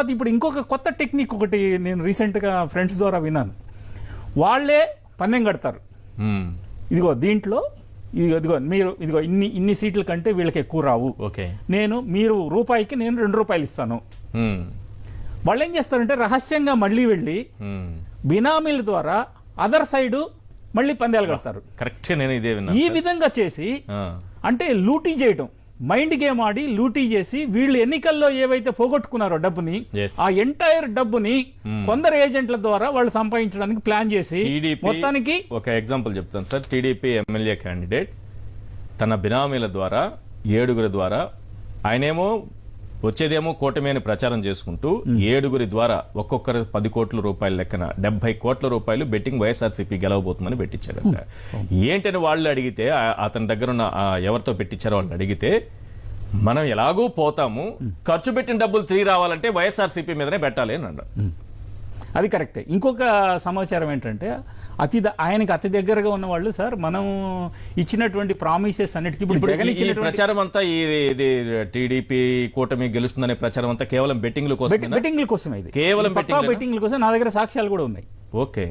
అది ఇప్పుడు ఇంకొక కొత్త టెక్నిక్ ఒకటి నేను రీసెంట్గా ఫ్రెండ్స్ ద్వారా విన్నాను వాళ్ళే పందెం కడతారు. ఇదిగో దీంట్లో ఇదిగో మీరు ఇదిగో ఇన్ని ఇన్ని సీట్ల కంటే వీళ్ళకి ఎక్కువ రావు ఓకే నేను మీరు రూపాయికి నేను రెండు రూపాయలు ఇస్తాను. వాళ్ళు ఏం చేస్తారంటే రహస్యంగా మళ్ళీ వెళ్ళి. బినామీల ద్వారా అదర్ సైడ్ మళ్ళీ పందాలు కడతారు కరెక్ట్ నేను ఇదే ఈ విధంగా చేసి. అంటే లూటీ చేయడం మైండ్ గేమ్ ఆడి లూటీ చేసి వీళ్ళు ఎన్నికల్లో ఏవైతే పోగొట్టుకున్నారో డబ్బుని. ఆ ఎంటైర్ డబ్బుని కొందరు ఏజెంట్ల ద్వారా వాళ్ళు సంపాదించడానికి ప్లాన్ చేసి మొత్తానికి ఒక ఎగ్జాంపుల్ చెప్తాను సార్ టీడీపీ ఎమ్మెల్యే క్యాండిడేట్ తన బినామీల ద్వారా ఏడుగురి ద్వారా ఆయనేమో వచ్చేదేమో కూటమి ప్రచారం చేసుకుంటూ ఏడుగురి ద్వారా ఒక్కొక్కరు పది కోట్ల రూపాయల లెక్కన డెబ్బై కోట్ల రూపాయలు బెట్టింగ్ వైఎస్ఆర్సీపీ గెలవబోతుందని పెట్టించారంట. ఏంటని వాళ్ళు అడిగితే అతని దగ్గర ఉన్న ఆ ఎవరితో పెట్టించారో వాళ్ళు అడిగితే మనం ఎలాగూ పోతాము ఖర్చు పెట్టిన డబ్బులు తిరిగి రావాలంటే వైఎస్ఆర్సీపీ మీదనే పెట్టాలి అని అన్నారు. అది కరెక్టే. ఇంకొక సమాచారం ఏంటంటే అతి ఆయనకి అతి దగ్గరగా ఉన్న వాళ్ళు సార్ మనం ఇచ్చినటువంటి ప్రామిసెస్ అన్నిటికీ ఇప్పుడు జగన్ ఇచ్చినటువంటి ప్రచారం అంతా ఇది టీడీపీ కూటమి గెలుస్తుందనే ప్రచారం అంతా కేవలం బెట్టింగ్ల కోసం బెట్టింగ్ల కోసం ఇది. కేవలం? బెట్టింగ్ల కోసం నా దగ్గర సాక్ష్యాలు కూడా ఉన్నాయి. ఓకే.